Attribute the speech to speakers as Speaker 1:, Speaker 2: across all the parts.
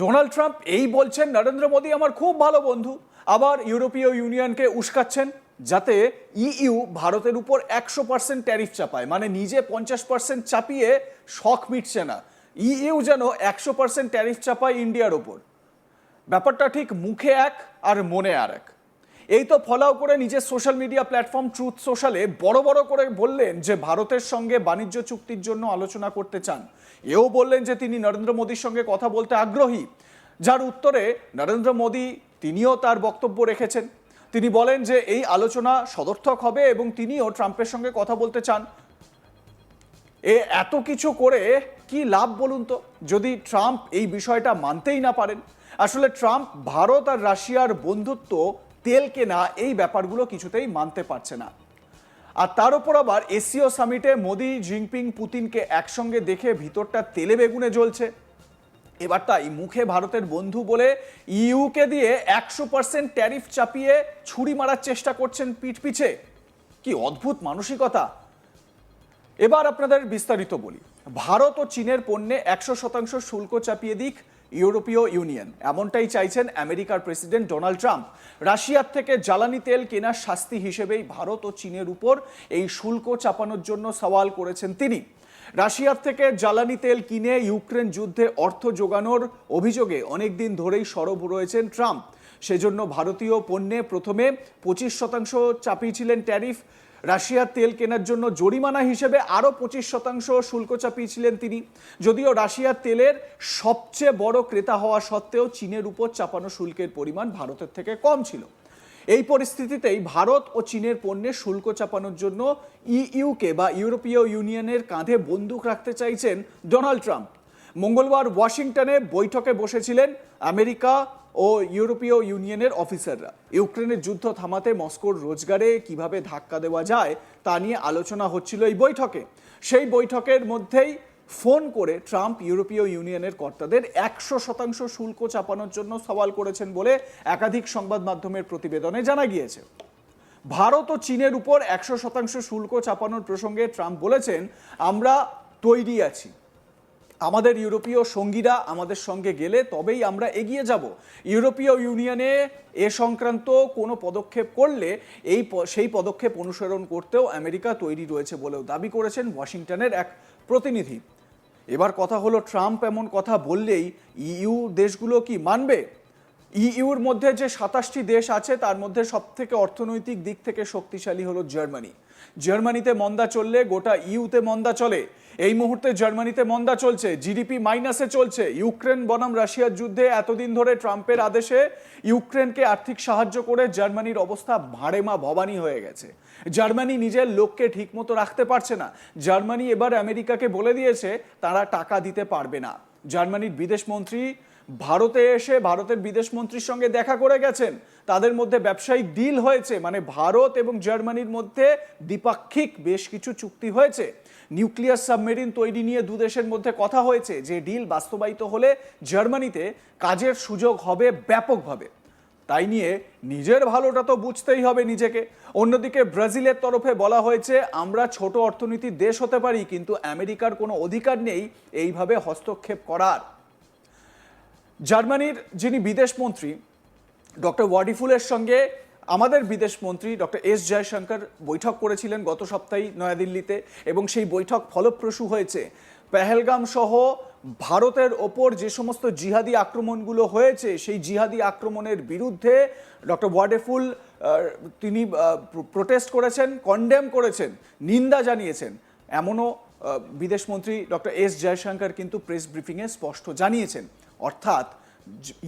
Speaker 1: Donald Trump এই বলছেন, নরেন্দ্র মোদী আমার খুব ভালো বন্ধু। আবার ইউরোপীয় ইউনিয়নকে উস্কাচ্ছেন, যাতে ইইউ ভারতের উপর একশো পার্সেন্ট ট্যারিফ চাপায়। মানে নিজে পঞ্চাশ পার্সেন্ট চাপিয়ে শখ মিটছে না। ইইউ যেন একশো পার্সেন্ট ট্যারিফ চাপায় ইন্ডিয়ার ওপর ব্যাপারটা ঠিক মুখে এক আর মনে আর এক। এই তো ফলাও করে নিজের সোশ্যাল মিডিয়া প্ল্যাটফর্ম ট্রুথ সোশ্যালে বড় বড় করে বললেন যে, ভারতের সঙ্গে বাণিজ্য চুক্তির জন্য আলোচনা করতে চান। এও বললেন যে তিনি নরেন্দ্র মোদীর সঙ্গে কথা বলতে আগ্রহী, যার উত্তরে নরেন্দ্র মোদী তিনিও তার বক্তব্য রেখেছেন। তিনি বলেন যে এই আলোচনা সদর্থক হবে এবং তিনিও ট্রাম্পের সঙ্গে কথা বলতে চান। এ এত কিছু করে কি লাভ বলুন তো? যদি ট্রাম্প এই বিষয়টা মানতেই না পারেন, আসলে ট্রাম্প ভারত আর রাশিয়ার বন্ধুত্ব তেল কেনা এই ব্যাপারগুলো কিছুতেই মানতে পারছে না। আর তার উপর আবার এসিও সামিটে মোদি, জিনপিং, পুতিনকে একসঙ্গে দেখে ভিতরটা তেলে বেগুনে জ্বলছে। এবার তাই মুখে ভারতের বন্ধু বলে ইউকে দিয়ে একশো পার্সেন্ট ট্যারিফ চাপিয়ে ছুরি মারার চেষ্টা করছেন পিঠ পিছে। কি অদ্ভুত মানসিকতা। এবার আপনাদের বিস্তারিত বলি। ভারত ও চীনের পণ্যে একশো শতাংশ শুল্ক চাপিয়ে দিক ইউরোপীয় ইউনিয়ন। এমনটাই চাইছেন আমেরিকার প্রেসিডেন্ট ডোনাল্ড ট্রাম্প। রাশিয়ার থেকে জ্বালানি তেল কেনার শাস্তি হিসেবেই ভারত ও চীনের উপর এই শুল্ক চাপানোর জন্য সওয়াল করেছেন তিনি। রাশিয়ার থেকে জ্বালানি তেল কিনে ইউক্রেন যুদ্ধে অর্থ যোগানোর অভিযোগে অনেকদিন ধরেই সরব রয়েছেন ট্রাম্প। সেজন্য ভারতীয় পণ্যে প্রথমে পঁচিশ শতাংশ চাপিয়েছিলেন ট্যারিফ। রাশিয়ার তেল কেনার জন্য জরিমানা হিসেবে আরও পঁচিশ শতাংশ শুল্ক চাপিয়েছিলেন তিনি। যদিও রাশিয়ার তেলের সবচেয়ে বড় ক্রেতা হওয়া সত্ত্বেও চীনের উপর চাপানো শুল্কের পরিমাণ ভারতের থেকে কম ছিল। এই পরিস্থিতিতেই ভারত ও চীনের পণ্যে শুল্ক চাপানোর জন্য ইইউকে বা ইউরোপীয় ইউনিয়নের কাঁধে বন্দুক রাখতে চাইছেন ডোনাল্ড ট্রাম্প। মঙ্গলবার ওয়াশিংটনে বৈঠকে বসেছিলেন আমেরিকা ও ইউরোপীয় ইউনিয়নের অফিসাররা। ইউক্রেনের যুদ্ধ থামাতে মস্কোর রোজগারে কীভাবে ধাক্কা দেওয়া যায়, তা নিয়ে আলোচনা হচ্ছিল এই বৈঠকে। সেই বৈঠকের মধ্যেই ফোন করে ট্রাম্প ইউরোপীয় ইউনিয়নের কর্তাদের একশো শতাংশ শুল্ক চাপানোর জন্য সওয়াল করেছেন বলে একাধিক সংবাদ মাধ্যমের প্রতিবেদনে জানা গিয়েছে। ভারত ও চীনের উপর একশো শতাংশ শুল্ক চাপানোর প্রসঙ্গে ট্রাম্প বলেছেন, আমরা তৈরি আছি। আমাদের ইউরোপীয় সঙ্গীরা আমাদের সঙ্গে গেলে তবেই আমরা এগিয়ে যাব। ইউরোপীয় ইউনিয়নে এ সংক্রান্ত কোনো পদক্ষেপ করলে এই সেই পদক্ষেপ অনুসরণ করতেও আমেরিকা তৈরি রয়েছে বলেও দাবি করেছেন ওয়াশিংটনের এক প্রতিনিধি। এবার কথা হলো ট্রাম্প এমন কথা বললেই ইউ দেশগুলো কি মানবে? ইইউর মধ্যে যে সাতাশটি দেশ আছে, তার মধ্যে সব থেকে অর্থনৈতিক দিক থেকে শক্তিশালী হলো জার্মানি। জার্মানিতে মন্দা চললে, গোটা ইউতে মন্দা চলে। এই মুহূর্তে জার্মানিতে মন্দা চলছে, জিডিপি মাইনাসে চলছে। ইউক্রেন বনাম রাশিয়ার যুদ্ধে এতদিন ধরে ট্রাম্পের আদেশে ইউক্রেনকে আর্থিক সাহায্য করে জার্মানির অবস্থা ভাড়েমা ভবানী হয়ে গেছে। জার্মানি নিজের লোককে ঠিকমতো রাখতে পারছে না। জার্মানি এবার আমেরিকাকে বলে দিয়েছে, তারা টাকা দিতে পারবে না। জার্মানির বিদেশমন্ত্রী ভারতে এসে ভারতের বিদেশ মন্ত্রীর সঙ্গে দেখা করে গেছেন। তাদের মধ্যে ব্যবসায়িক ডিল হয়েছে মানে ভারত এবং জার্মানির মধ্যে দ্বিপাক্ষিক বেশ কিছু চুক্তি হয়েছে। নিউক্লিয়ার সাবমেরিন তৈরি নিয়ে দু দেশের মধ্যে কথা হয়েছে, যে ডিল বাস্তবায়িত হলে জার্মানিতে কাজের সুযোগ হবে ব্যাপকভাবে। তাই নিয়ে নিজের ভালোটা তো বুঝতেই হবে নিজেকে। অন্যদিকে ব্রাজিলের তরফে বলা হয়েছে, আমরা ছোট অর্থনীতির দেশ হতে পারি, কিন্তু আমেরিকার কোনো অধিকার নেই, এইভাবে হস্তক্ষেপ করার। জার্মানির যিনি বিদেশমন্ত্রী ডক্টর ওয়াডিফুলের সঙ্গে আমাদের বিদেশমন্ত্রী ডক্টর এস জয়শঙ্কর বৈঠক করেছিলেন গত সপ্তাহে নয়াদিল্লিতে এবং সেই বৈঠক ফলপ্রসূ হয়েছে। পেহেলগাম সহ ভারতের ওপর যে সমস্ত জিহাদি আক্রমণগুলো হয়েছে, সেই জিহাদি আক্রমণের বিরুদ্ধে ডক্টর ওয়াডেফুল তিনি প্রোটেস্ট করেছেন, কন্ডেম করেছেন, নিন্দা জানিয়েছেন। এমনও বিদেশমন্ত্রী ডক্টর এস জয়শঙ্কর কিন্তু প্রেস ব্রিফিংয়ে স্পষ্ট জানিয়েছেন। অর্থাৎ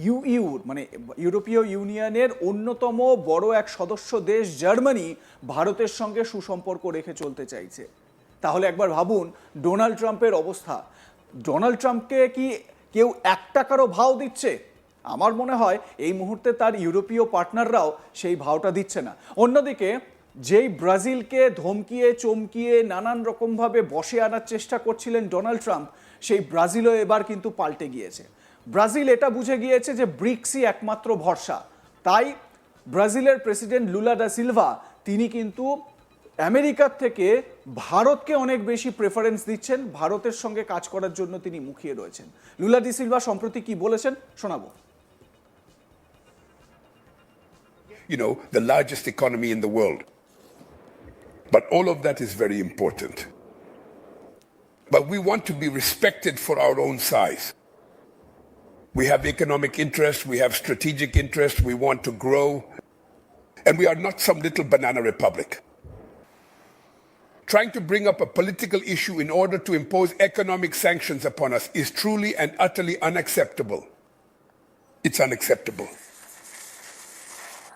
Speaker 1: ইউইউ মানে ইউরোপীয় ইউনিয়নের অন্যতম বড় এক সদস্য দেশ জার্মানি ভারতের সঙ্গে সুসম্পর্ক রেখে চলতে চাইছে। তাহলে একবার ভাবুন, ডোনাল্ড ট্রাম্পের অবস্থা। ডোনাল্ড ট্রাম্পকে কি কেউ এক টাকারও ভাও দিচ্ছে? আমার মনে হয় এই মুহূর্তে তার ইউরোপীয় পার্টনাররাও সেই ভাওটা দিচ্ছে না। অন্যদিকে, যেই ব্রাজিলকে ধমকিয়ে, চমকিয়ে নানান রকমভাবে বসে আনার চেষ্টা করছিলেন ডোনাল্ড ট্রাম্প, সেই ব্রাজিলও এবার কিন্তু পাল্টে গিয়েছে। ব্রাজিল এটা বুঝে গিয়েছে যে ব্রিক্সই একমাত্র ভরসা তাই ব্রাজিলের প্রেসিডেন্ট লুলা ডা সিলভা তিনি কিন্তু আমেরিকার থেকে ভারতকে অনেক বেশি প্রেফারেন্স দিচ্ছেন ভারতের সঙ্গে কাজ করার জন্য তিনি মুখিয়ে রয়েছেন লুলা ডি সিলভা সম্প্রতি কি বলেছেন শোনাবো
Speaker 2: you know, the largest economy in the world. But all of that is very important. But we want to be respected for our own size. We have economic interests, we have strategic interests, we want to grow, and we are not some little banana republic. Trying to bring up a political issue in order to impose economic sanctions upon us is truly and utterly unacceptable. It's unacceptable.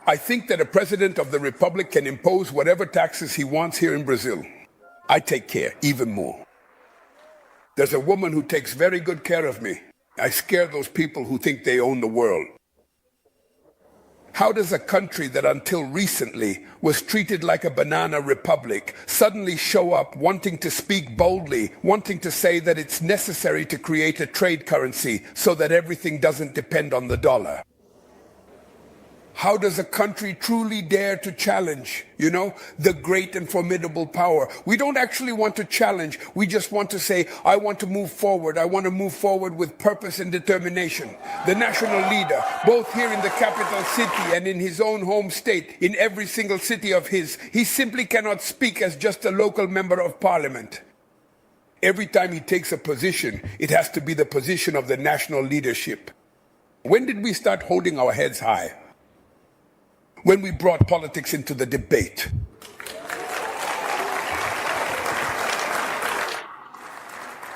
Speaker 2: I think that a president of the republic can impose whatever taxes he wants here in Brazil. I take care, even more. There's a woman who takes very good care of me. I scare those people who think they own the world. How does a country that until recently was treated like a banana republic suddenly show up wanting to speak boldly, wanting to say that it's necessary to create a trade currency so that everything doesn't depend on the dollar? How does a country truly dare to challenge, you know, the great and formidable power? We don't actually want to challenge. We just want to say, I want to move forward. I want to move forward with purpose and determination. The national leader, both here in the capital city and in his own home state, in every single city of his, he simply cannot speak as just a local member of parliament. Every time he takes a position, it has to be the position of the national leadership. When did we start holding our heads high? When we brought politics into the debate.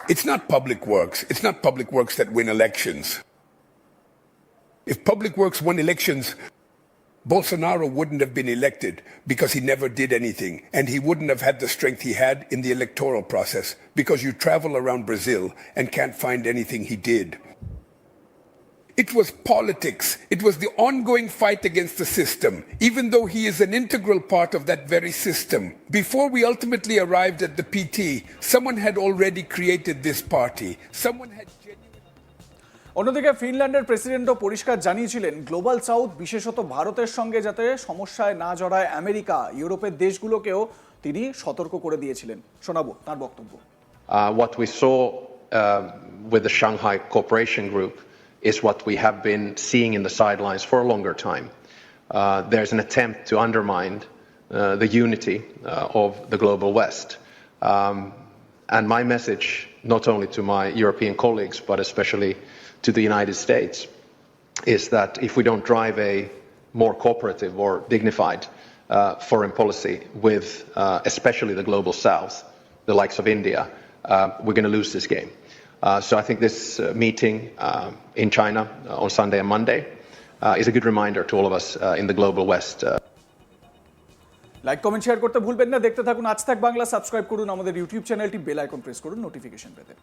Speaker 2: It's not public works. It's not public works that win elections. If public works won elections, Bolsonaro wouldn't have been elected because he never did anything. And he wouldn't have had the strength he had in the electoral process because you travel around Brazil and can't find anything he did. It was politics. It was the ongoing fight against the system, even though he is an integral part of that very system. Before we ultimately arrived at the PT, someone had already created this party. Someone had
Speaker 1: অন্যদিকে ফিনল্যান্ডের প্রেসিডেন্টও পরিষ্কার জানিয়েছিলেন global south বিশেষত ভারতের সঙ্গে যাতে সমস্যায় না জড়ায় আমেরিকা ইউরোপের দেশগুলোকেও তিনি সতর্ক করে দিয়েছিলেন শোনাবো তার বক্তব্য
Speaker 3: Uh, what we saw uh, with the Shanghai Cooperation Group is what we have been seeing in the sidelines for a longer time. Uh, there's an attempt to undermine uh, the unity uh, of the global West. Um, and my message, not only to my European colleagues, but especially to the United States, is that if we don't drive a more cooperative or dignified foreign policy with especially the global South, the likes of India, we're going to lose this game. Uh, so I think this uh, meeting um in China uh, on Sunday and Monday uh, is a good reminder to all of us uh, in the global West. Uh,
Speaker 1: like comment share করতে ভুলবেন না দেখতে থাকুন আজ থাক Bangla subscribe করুন আমাদের YouTube চ্যানেলটি বেল আইকন প্রেস করুন নোটিফিকেশন পেতে